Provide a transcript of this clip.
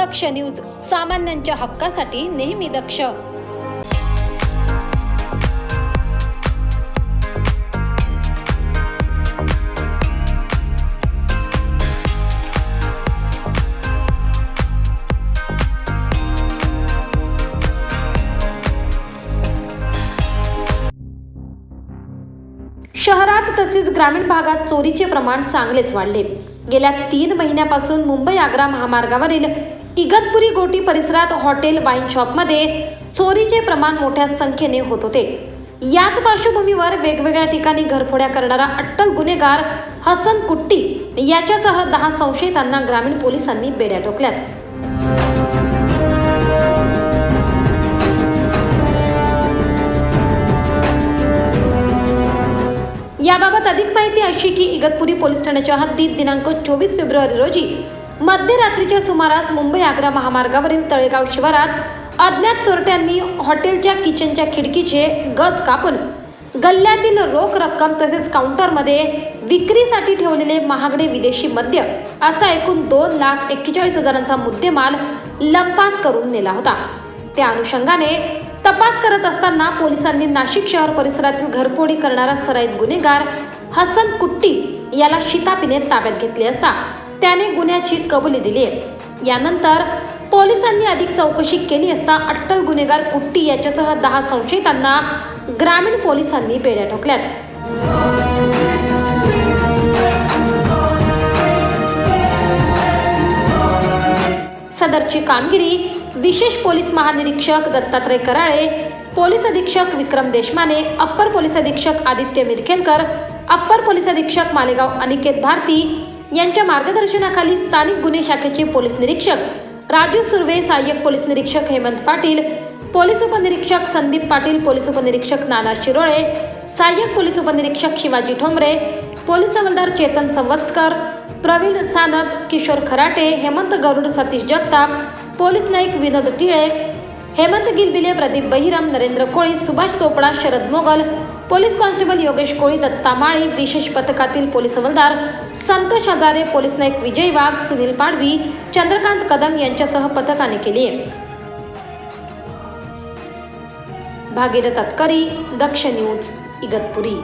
दक्ष news सामान्यांच्या हक्कासाठी नेहमी दक्ष. शहरात तसेच ग्रामीण भागात चोरीचे प्रमाण चांगलेच वाढले. गेल्या तीन महिन्यापासून मुंबई आग्रा महामार्गावरील इगतपुरी गोटी परिसरात हॉटेल वाईन शॉपमध्ये चोरीचे प्रमाण मोठ्या संख्येने होत होते. याच पार्श्वभूमीवर वेगवेगळ्या ठिकाणी घरफोड्या करणारा अट्टल गुन्हेगार हसन कुट्टी याच्यासह दहा संशयितांना ग्रामीण पोलिसांनी बेड्या टोकल्यात याबाबत अधिक माहिती अशी की इगतपुरी पोलीस ठाण्याच्या हद्दीत दिनांक चोवीस फेब्रुवारी रोजी मध्यरात्रीच्या सुमारास मुंबई आग्रा महामार्गावरील तळेगाव शिवारात अज्ञात चोरट्यांनी हॉटेलच्या किचनच्या खिडकीचे गज कापून गल्ल्यातील रोख रक्कम तसेच काउंटरमध्ये विक्रीसाठी ठेवलेले महागडे विदेशी मद्य असा एकूण दोन लाख एक्केचाळीस हजारांचा मुद्देमाल लंपास करून नेला होता. त्या अनुषंगाने तपास करत असताना पोलिसांनी नाशिक शहर परिसरातील घरफोडी करणारा सराईत गुन्हेगार हसन कुट्टी याला शितापीने ताब्यात घेतले असता त्याने गुन्ह्याची कबुली दिली. आहे यानंतर पोलिसांनी अधिक चौकशी केली असता अट्टल गुन्हेगार कुट्टी याच्यासह दहा संशयितांना ग्रामीण पोलिसांनी बेड्या ठोकल्यात. सदरची कामगिरी विशेष पोलीस महानिरीक्षक दत्तात्रय कराळे पोलीस अधीक्षक विक्रम देशमाने अप्पर पोलीस अधीक्षक आदित्य मिरखेलकर अप्पर पोलीस अधीक्षक मालेगाव अनिकेत भारती यांच्या मार्गदर्शनाखाली स्थानिक गुन्हे शाखेचे पोलीस निरीक्षक राजू सुर्वे सहाय्यक पोलीस निरीक्षक हेमंत पाटील पोलीस उपनिरीक्षक संदीप पाटील पोलीस उपनिरीक्षक नाना शिरोळे सहाय्यक पोलीस उपनिरीक्षक शिवाजी ठोंबरे पोलीस हवालदार चेतन संवत्सकर प्रवीण सानप किशोर खराटे हेमंत गरुड सतीश जगताप पोलीस नाईक विनोद टिळे हेमंत गिलबिले प्रदीप बहिराम नरेंद्र कोळी सुभाष चोपडा शरद मोगल पोलीस कॉन्स्टेबल योगेश कोळी दत्ता माळी विशेष पथकातील पोलीस हवालदार संतोष हजारे पोलीस नाईक विजय वाघ सुनील पाडवी चंद्रकांत कदम यांच्यासह पथकाने केली भागीरथ तत्करी दक्ष न्यूज इगतपुरी.